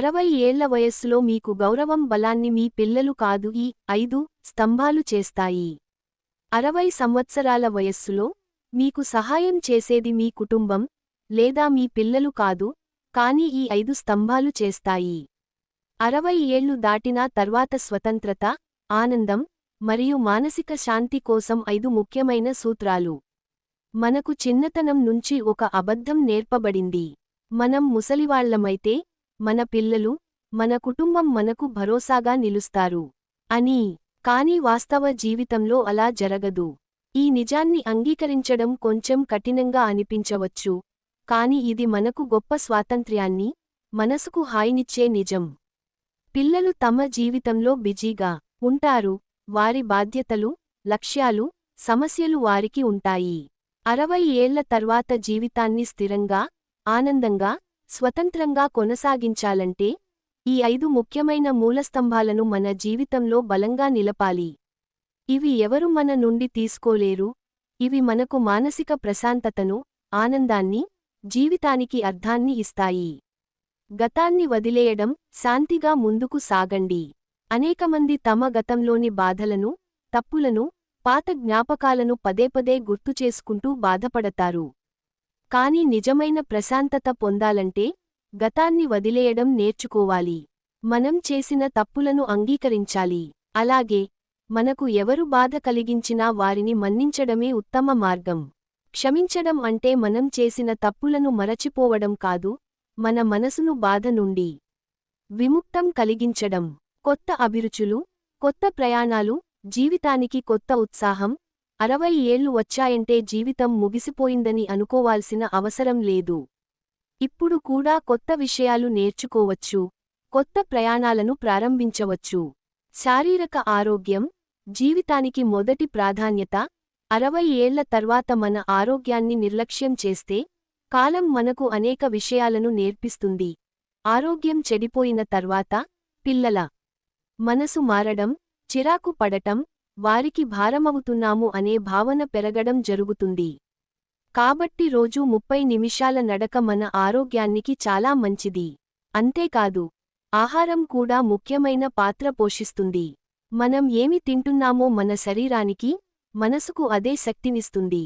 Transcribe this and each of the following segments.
అరవై ఏళ్ళ వయస్సులో మీకు గౌరవం బలాన్ని మీ పిల్లలు కాదు ఈ ఐదు స్తంభాలు చేస్తాయి. అరవై సంవత్సరాల వయస్సులో మీకు సహాయం చేసేది మీ కుటుంబం లేదా మీ పిల్లలు కాదు కాని ఈ ఐదు స్తంభాలు చేస్తాయి. అరవై ఏళ్ళు దాటినా తర్వాత స్వతంత్రత ఆనందం మరియు మానసిక శాంతి కోసం ఐదు ముఖ్యమైన సూత్రాలు. మనకు చిన్నతనం నుంచి ఒక అబద్ధం నేర్పబడింది. మనం ముసలివాళ్ళమైతే మన పిల్లలు మన కుటుంబం మనకు భరోసాగా నిలుస్తారు. అని కాని వాస్తవ జీవితంలో అలా జరగదు. ఈ నిజాన్ని అంగీకరించడం కొంచెం కఠినంగా అనిపించవచ్చు. కాని ఇది మనకు గొప్ప స్వాతంత్ర్యాన్ని మనసుకు హాయినిచ్చే నిజం. పిల్లలు తమ జీవితంలో బిజీగా ఉంటారు. వారి బాధ్యతలు లక్ష్యాలు సమస్యలు వారికి ఉంటాయి. అరవై ఏళ్ళ తర్వాత జీవితాన్ని స్థిరంగా ఆనందంగా స్వతంత్రంగా కొనసాగించాలంటే ఈ ఐదు ముఖ్యమైన మూలస్తంభాలను మన జీవితంలో బలంగా నిలపాలి. ఇవి ఎవరు మన నుండి తీసుకోలేరు? ఇవి మనకు మానసిక ప్రశాంతతను ఆనందాన్ని జీవితానికి అర్థాన్ని ఇస్తాయి. గతాన్ని వదిలేయడం శాంతిగా ముందుకు సాగండి. అనేకమంది తమ గతంలోని బాధలను తప్పులను పాత జ్ఞాపకాలను పదేపదే గుర్తుచేసుకుంటూ బాధపడతారు. కాని నిజమైన ప్రశాంతత పొందాలంటే గతాన్ని వదిలేయడం నేర్చుకోవాలి. మనం చేసిన తప్పులను అంగీకరించాలి. అలాగే మనకు ఎవరు బాధ కలిగించినా వారిని మన్నించడమే ఉత్తమ మార్గం. క్షమించడం అంటే మనం చేసిన తప్పులను మరచిపోవడం కాదు మన మనసును బాధ నుండి విముక్తం కలిగించడం. కొత్త అభిరుచులు కొత్త ప్రయాణాలు జీవితానికి కొత్త ఉత్సాహం అరవై ఏళ్ళు వచ్చాయంటే జీవితం ముగిసిపోయిందని అనుకోవాల్సిన అవసరం లేదు. ఇప్పుడు కూడా కొత్త విషయాలు నేర్చుకోవచ్చు కొత్త ప్రయాణాలను ప్రారంభించవచ్చు. శారీరక ఆరోగ్యం జీవితానికి మొదటి ప్రాధాన్యత అరవై ఏళ్ళ తర్వాత మన ఆరోగ్యాన్ని నిర్లక్ష్యం చేస్తే కాలం మనకు అనేక విషయాలను నేర్పిస్తుంది. ఆరోగ్యం చెడిపోయిన తర్వాత పిల్లల మనసు మారడం చిరాకు పడటం వారికి భారమవుతున్నాము అనే భావన పెరగడం జరుగుతుంది. కాబట్టి రోజూ ముప్పై నిమిషాల నడక మన ఆరోగ్యానికి చాలా మంచిది. అంతేకాదు ఆహారం కూడా ముఖ్యమైన పాత్ర పోషిస్తుంది. మనం ఏమి తింటున్నామో మన శరీరానికి మనసుకు అదే శక్తినిస్తుంది.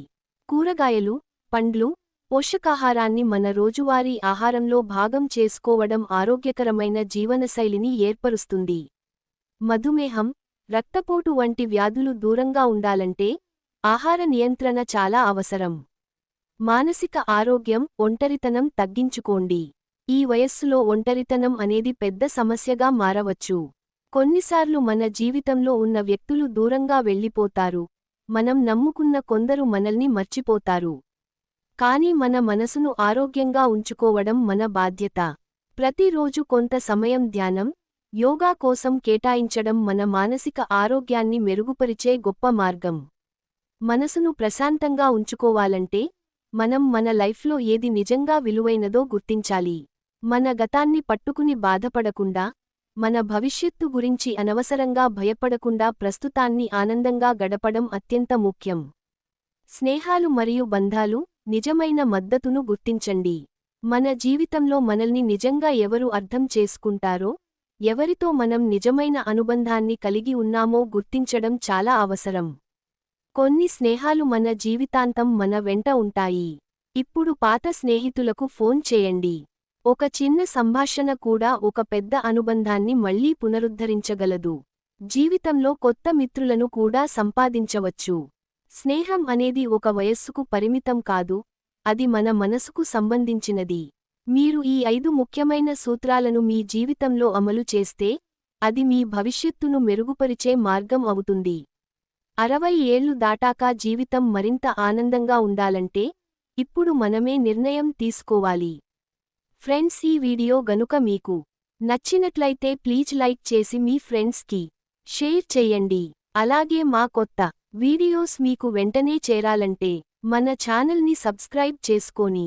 కూరగాయలు పండ్లు పోషకాహారాన్ని మన రోజువారీ ఆహారంలో భాగం చేసుకోవడం ఆరోగ్యకరమైన జీవనశైలిని ఏర్పరుస్తుంది. మధుమేహం రక్తపోటు వంటి వ్యాధులు దూరంగా ఉండాలంటే ఆహార నియంత్రణ చాలా అవసరం. మానసిక ఆరోగ్యం ఒంటరితనం తగ్గించుకోండి. ఈ వయస్సులో ఒంటరితనం అనేది పెద్ద సమస్యగా మారవచ్చు. కొన్నిసార్లు మన జీవితంలో ఉన్న వ్యక్తులు దూరంగా వెళ్ళిపోతారు. మనం నమ్ముకున్న కొందరు మనల్ని మర్చిపోతారు. కాని మన మనసును ఆరోగ్యంగా ఉంచుకోవడం మన బాధ్యత. ప్రతిరోజు కొంత సమయం ధ్యానం యోగా కోసం కేటాయించడం మన మానసిక ఆరోగ్యాన్ని మెరుగుపరిచే గొప్ప మార్గం. మనసును ప్రశాంతంగా ఉంచుకోవాలంటే మనం మన లైఫ్లో ఏది నిజంగా విలువైనదో గుర్తించాలి. మన గతాన్ని పట్టుకుని బాధపడకుండా మన భవిష్యత్తు గురించి అనవసరంగా భయపడకుండా ప్రస్తుతాన్ని ఆనందంగా గడపడం అత్యంత ముఖ్యం. స్నేహాలు మరియు బంధాలు నిజమైన మద్దతును గుర్తించండి. మన జీవితంలో మనల్ని నిజంగా ఎవరు అర్థం చేసుకుంటారో ఎవరితో మనం నిజమైన అనుబంధాన్ని కలిగి ఉన్నామో గుర్తించడం చాలా అవసరం. కొన్ని స్నేహాలు మన జీవితాంతం మన వెంట ఉంటాయి. ఇప్పుడు పాత స్నేహితులకు ఫోన్ చేయండి. ఒక చిన్న సంభాషణ కూడా ఒక పెద్ద అనుబంధాన్ని మళ్ళీ పునరుద్ధరించగలదు. జీవితంలో కొత్త మిత్రులను కూడా సంపాదించవచ్చు. స్నేహం అనేది ఒక వయస్సుకు పరిమితం కాదు అది మన మనసుకు సంబంధించినది. మీరు ఈ ఐదు ముఖ్యమైన సూత్రాలను మీ జీవితంలో అమలు చేస్తే అది మీ భవిష్యత్తును మెరుగుపరిచే మార్గం అవుతుంది. అరవై ఏళ్ళు దాటాక జీవితం మరింత ఆనందంగా ఉండాలంటే ఇప్పుడు మనమే నిర్ణయం తీసుకోవాలి. ఫ్రెండ్స్ ఈ వీడియో గనుక మీకు నచ్చినట్లయితే ప్లీజ్ లైక్ చేసి మీ ఫ్రెండ్స్కి షేర్ చెయ్యండి అలాగే మా కొత్త వీడియోస్ మీకు వెంటనే చేరాలంటే మన ఛానల్ని సబ్స్క్రైబ్ చేసుకోని